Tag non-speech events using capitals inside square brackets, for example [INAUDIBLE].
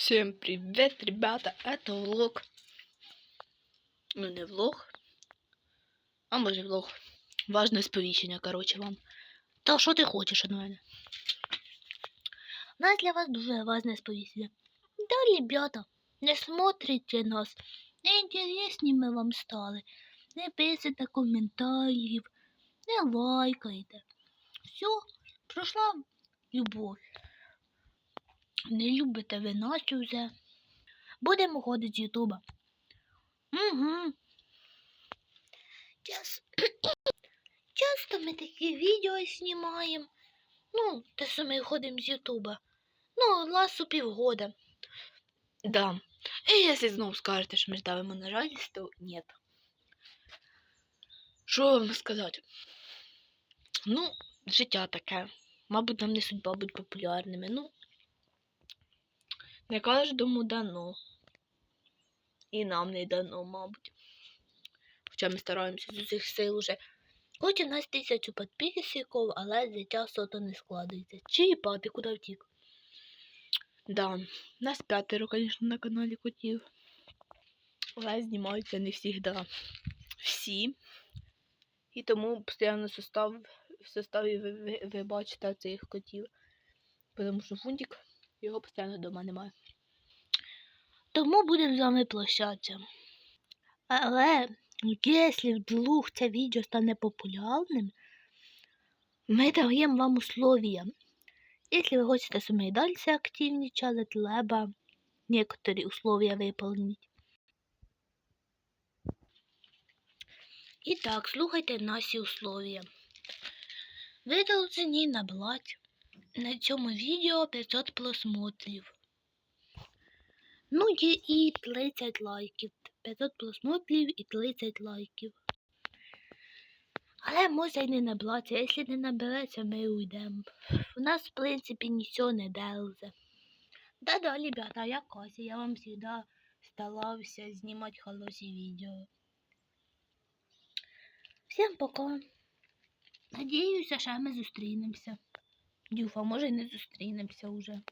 Всем привет, ребята! Это влог. Ну, не влог. А може влог. Важне сповіщення, короче, вам. Та що ти хочеш від? У нас для вас дуже важне сповіщення. Да, ребята, не смотрите нас. Не інтересні ми вам стали. Не писайте коментарів, не лайкайте. Все, пройшла любов. Не любите ви нас уже. Будемо ходити з Ютуба. Угу. Час... [COUGHS] Часто ми такі відео знімаємо. Ну, те, що ми ходимо з Ютуба. Ну, ласу півгода. Да. І якщо знову скажете, що ми ж давимо на радість, то ні. Що вам сказати? Ну, життя таке. Мабуть, нам не судьба бути популярними. Ну, не кожному дано. І нам не дано, мабуть. Хоча ми стараємося з усіх сил уже. Хоч у нас тисячу підписчиків, але життя сото не складається. Чи пати куди втік? Да, нас п'ятеро, звісно, на каналі котів. Але знімаються не завжди всі. І тому постійно состав, в составі ви, ви, ви бачите цих котів. Тому що фунтик його постійно вдома немає. Тому будемо з вами прощатися. Але якщо вдруг це відео стане популярним, ми даємо вам условия. Ви хочете, щоб ми і далі активнічали, треба некоторі условия виповнити. І так, слухайте наші условия. Ви должны набрати на цьому відео 500 просмотрів. Ну, є і 30 лайків. 500 просмотрів і 30 лайків. Але може й не набрати. Якщо не набереться, ми уйдемо. У нас, в принципі, нічого не делзе. Да-да, ребята, я Кася, я вам завжди старався знімати хороші відео. Всім пока. Надіюся, що ми зустрінемося. Дюфа, може й не зустрінемося вже.